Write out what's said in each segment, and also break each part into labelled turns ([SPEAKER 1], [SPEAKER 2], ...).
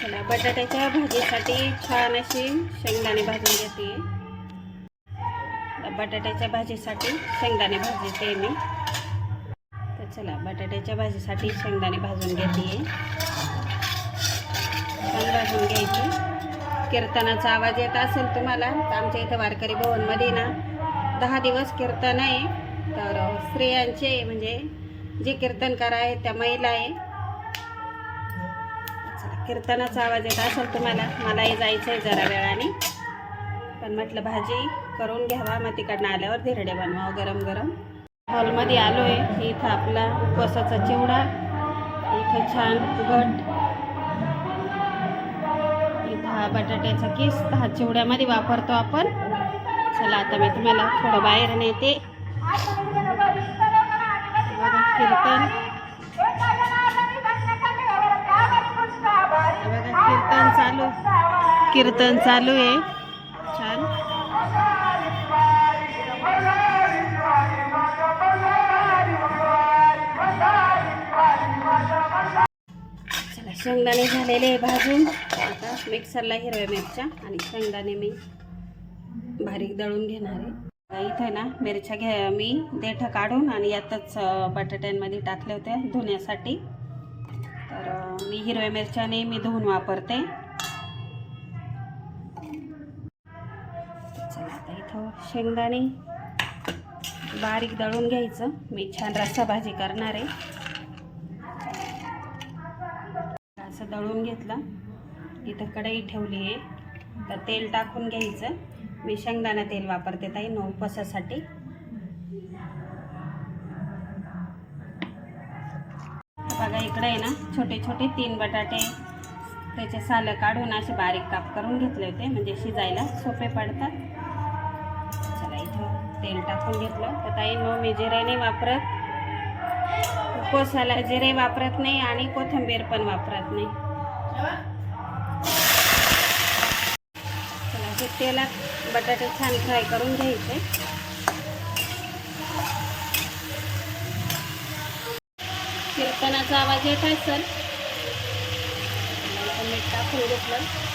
[SPEAKER 1] चला बटाट्याच्या भाजीसाठी छान अशी शेंगदाणे भाजून घेते. बटाट्याच्या भाजीसाठी शेंगदाणे भाजते मी. तर चला बटाट्याच्या भाजीसाठी शेंगदाणे भाजून घेते. छान भाजून घ्यायचे. कीर्तनाचा आवाज येत असेल तुम्हाला तर आमच्या इथं वारकरी भवनमध्ये ना दहा दिवस कीर्तन आहे. तर स्त्रियांचे म्हणजे जे कीर्तनकार आहेत त्या महिला आहे कीर्तनाचा आवाज येत असेल तुम्हाला मलाही जायचं आहे जरा वेळाने. पण म्हटलं भाजी करून घ्यावा मग तिकडनं आल्यावर धिरडे बनवावं हो, गरम गरम हॉलमध्ये आलो आहे इथं आपला उपवासाचा चिवडा इथं छान घट इथं हा बटाट्याचा किस हा चिवड्यामध्ये वापरतो आपण. चला आता मी तुम्हाला थोडं बाहेर नेते कीर्तन चालू आहे. छान. चला शेंगदाणे झालेले आहे भाजून. आता मिक्सरला हिरव्या मिरच्या आणि शेंगदाणे मी बारीक दळून घेणार आहे. इथे ना मिरच्या घ्या मी देठं काढून आणि यातच बटाट्यांमध्ये टाकल्या होत्या धुण्यासाठी. तर मी हिरव्या मिरच्याने मी धुवून वापरते. चला शेंगदाणे बारीक दळून घ्यायचं. मी छान रस्सा भाजी करणार आहे. असं दळून घेतलं. इथं कढई ठेवली आहे. तर तेल टाकून घ्यायचं. मी शेंगदाणा तेल वापरते ताई न उपवासासाठी. बघा इकडे आहे ना छोटे छोटे तीन बटाटे. त्याचे सालं काढून असे बारीक काप करून घेतले होते. म्हणजे शिजायला सोपे पडतात. तेल टाकून घेतलं. तर ताई नो मी जिरे नाही वापरत. कोसाला जिरे वापरत नाही आणि कोथिंबीर पण वापरत नाही. चला हे तेलात बटाटे छान फ्राय करून घ्यायचे. कीर्तनाचा आवाज येत असेल. सर मीठ टाकून घेतलं.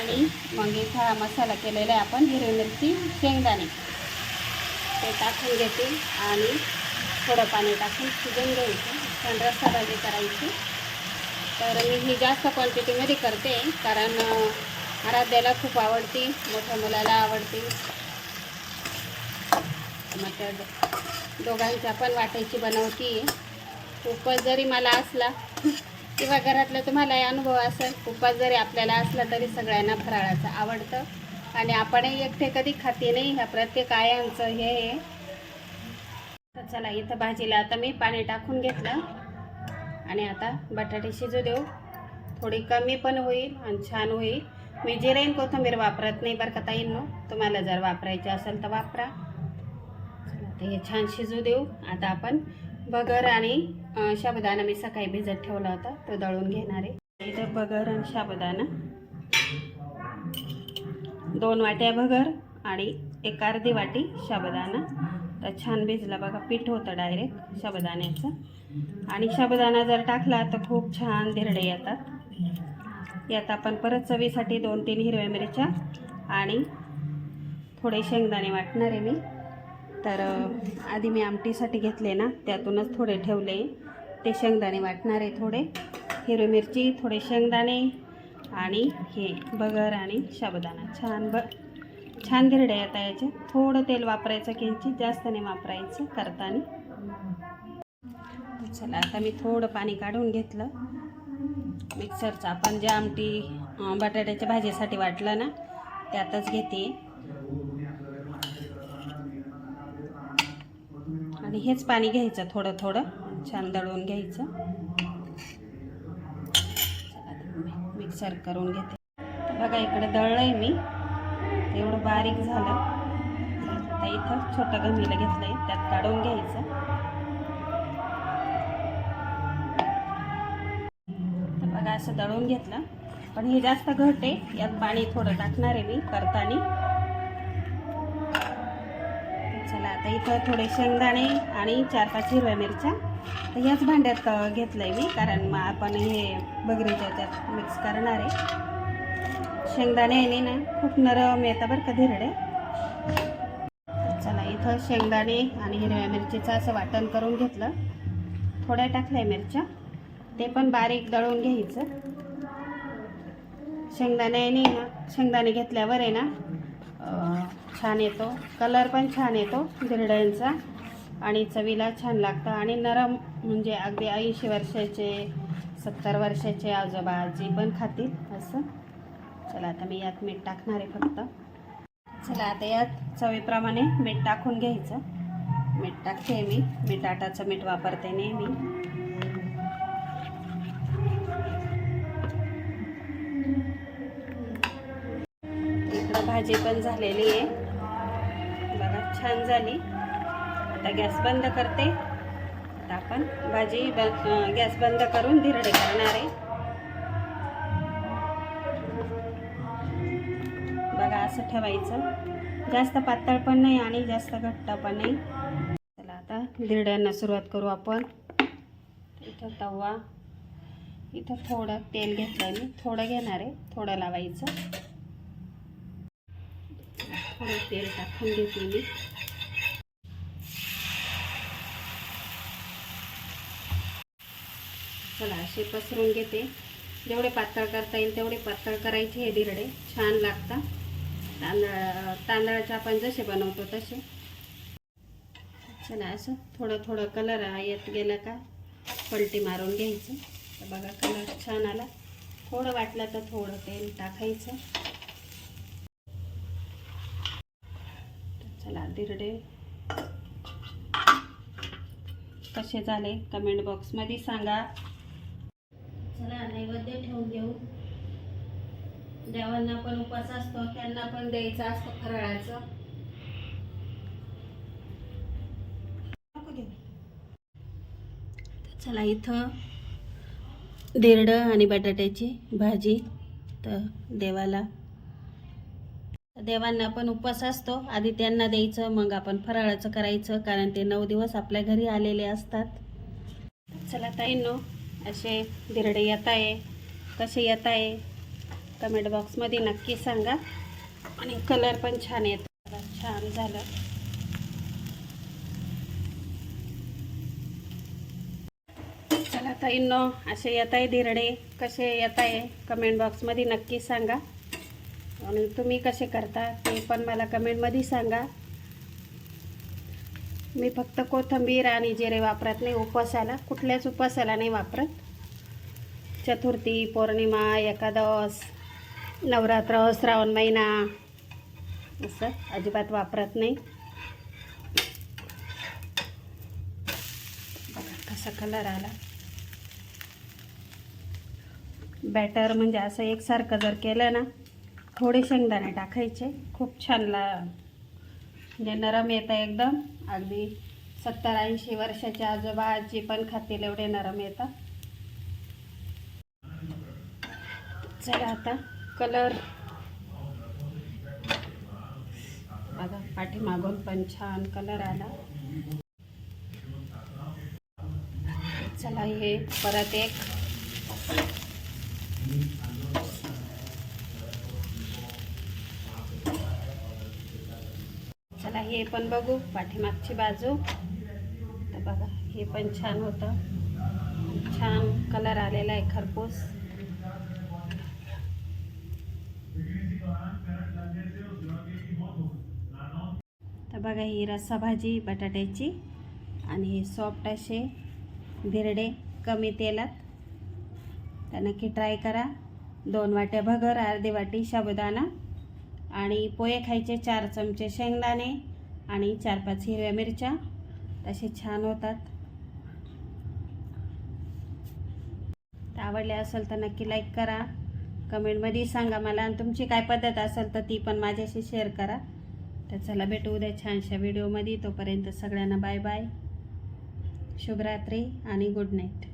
[SPEAKER 1] आणि मग इथं हा मसाला केलेला आहे आपण हिरवी मिरची शेंगदाणे. ते टाकून घेते आणि थोडं पाणी टाकून शिजून घ्यायचं. छान रस्सा भाजी करायची. तर मी ही जास्त क्वांटिटीमध्ये करते कारण आराध्याला खूप आवडते मोठ्या मुलाला आवडते. मग त्या दोघांच्या पण वाटायची बनवती खूपच जरी मला असला किंवा घरातलं तुम्हालाही अनुभव असेल उपवास जरी आपल्याला असला तरी सगळ्यांना फराळाचं आवडतं. आणि आपणही एकटे कधी खाते नाही ह्या प्रत्येक आयांचं हे आहे. तर चला इथं भाजीला आता मी पाणी टाकून घेतलं. आणि आता बटाटे शिजू देऊ. थोडी कमी पण होईल आणि छान होईल. मी जिरेन कोथिंबीर वापरत नाही बरं का ताईंनो. तुम्हाला जर वापरायची असेल तर वापरा. हे छान शिजू देऊ. आता आपण बगर आणि शाबदाना मी सकाळी भिजत ठेवला होता तो दळून घेणार आहे. इथं बगर आणि शाबदाना. दोन वाट्या भगर आणि एक अर्धी वाटी शाबदाना. तर छान भिजला बघा पीठ होतं डायरेक्ट शाबदाण्याचं. आणि शाबदाना जर टाकला तर खूप छान धिरडे येतात. यात आपण परत चवीसाठी दोन तीन हिरव्या मिरच्या आणि थोडे शेंगदाणे वाटणार आहे मी. तर आधी मी आमटीसाठी घेतले ना त्यातूनच थोडे ठेवले. ते शेंगदाणे वाटणार आहे थोडे. हिरवी मिरची थोडे शेंगदाणे आणि हे बगर आणि साबुदाणा. छान ब छान धिरडे आता याचे. थोडं तेल वापरायचं किंचित जास्त नाही वापरायचं करताना. चला आता मी थोडं पाणी काढून घेतलं. मिक्सरचं आपण जे आमटी बटाट्याच्या भाजीसाठी वाटलं ना त्यातच घेते. आणि हेच पाणी घ्यायचं थोडं थोडं. छान दळून घ्यायचं. मिक्सर करून घेते. बघा इकडे दळलंय मी. एवढं बारीक झालं. आता इथं छोटं गमीला घेतलंय. त्यात काढून घ्यायचं. तर बघा असं दळून घेतलं. पण हे जास्त घट आहे. यात पाणी थोडं टाकणार आहे मी करताना. चला आता इथं थोडे शेंगदाणे आणि चार पाच हिरव्या मिरच्या. तर ह्याच भांड्यात घेतलं घेतलंय मी कारण मग आपण हे बगरीच्या त्यात मिक्स करणार आहे. शेंगदाणे आहे ना खूप नरम येतं बरं का धिरडे. चला इथं शेंगदाणे आणि हिरव्या मिरचीचं असं वाटण करून घेतलं. थोड्या टाकल्या मिरच्या. ते पण बारीक दळून घ्यायचं. शेंगदाण्याने ना शेंगदाणे घेतल्यावर आहे ना छान येतो. कलर पण छान येतो धिरड्यांचा आणि चवीला छान लागतं. आणि नरम म्हणजे अगदी ऐंशी वर्षाचे सत्तर वर्षाचे आजोबा आजी पण खातील असं. चला आता मी यात मीठ टाकणार आहे फक्त. चला आता यात चवीप्रमाणे मीठ टाकून घ्यायचं. मीठ टाकते मी. मी टाटाचं मीठ वापरते नेहमी. इकडं भाजी पण झालेली आहे. छान झाली. आता गॅस बंद करते. आता आपण भाजी ब गॅस बंद करून धिरडे करणार आहे. बघा असं ठेवायचं. जास्त पातळ पण नाही आणि जास्त घट्ट पण नाही. चला आता धिरड्यांना सुरुवात करू आपण. इथं तवा इथं थोडं तेल घेतलं मी. थोडं घेणार आहे. थोडं लावायचं. थोडं तेल टाकून घेते मी चला असे पसरून घेते. जेवढे पातळ करता येईल तेवढे पातळ करायचे हे दिरडे छान लागतात तांदळा तांदळाचे आपण जसे बनवतो तसे. चला असं थोडं थोडं कलर येत गेलं का पलटी मारून घ्यायचं. तर बघा कलर छान आला. थोडं वाटलं तर थोडं तेल टाकायचं. चला दिरडे कसे झाले? कमेंट बॉक्समध्ये सांगा. चला नैवेद्य ठेवून घेऊ देवांना पण उपास असतो त्यांना पण द्यायचा असतो फराळाचं. चला इथं देरडं आणि बटाट्याची भाजी तर देवाला. देवांना पण उपवास असतो. आधी त्यांना द्यायचं मग आपण फराळाचं करायचं कारण ते नऊ दिवस आपल्या घरी आलेले असतात. चला ताईनो असे धिरडे येत आहे. कसे येत आहे? कमेंट बॉक्समध्ये नक्की सांगा. आणि कलर पण छान येतो छान झालं. चला ताईंनो असे येत आहे धिरडे. कसे येत आहे? कमेंट बॉक्समध्ये नक्की सांगा. आणि तुम्ही कसे करता ते पण मला कमेंटमध्ये सांगा. मी फक्त कोथिंबीर आणि जिरे वापरत नाही उपवासाला कुठल्याच उपवासाला नाही वापरत. चतुर्थी पौर्णिमा एकादश नवरात्र श्रावण महिना असं अजिबात वापरत नाही. कसा कलर आला. बॅटर म्हणजे असं एकसारखं जर केलं ना थोडे शेंगदाणे टाकायचे खूप छान ला म्हणजे नरम येतं एकदम. अगदी सत्तर ऐंशी वर्षाचे आजोबा आजी पण खातील एवढे नरम येतात चला आता कलर बघा पाठीमागून पण छान कलर आला. चला हे परत एक. चला हे पण बघू पाठीमागची बाजू. तर बघा हे पण छान होतं. छान कलर आलेला आहे खरपूस. तर बघा ही रस्सा भाजी बटाट्याची आणि हे सॉफ्ट असे धिरडे कमी तेलात. तर नक्की ट्राय करा. दोन वाट्या भगर अर्धी वाटी साबुदाणा. आणि पोहे खायचे चार चमचे शेंगदाणे आणि चार पाच हिरव्या मिरच्या. तसे छान होतात. तर आवडले असेल तर नक्की लाईक करा. कमेंटमध्ये सांगा मला आणि तुमची काय पद्धत असेल तर ती पण माझ्याशी शेअर करा. तर चला भेटू उद्या छानशा व्हिडिओमध्ये तोपर्यंत सगळ्यांना बाय बाय शुभरात्री आणि गुड नाईट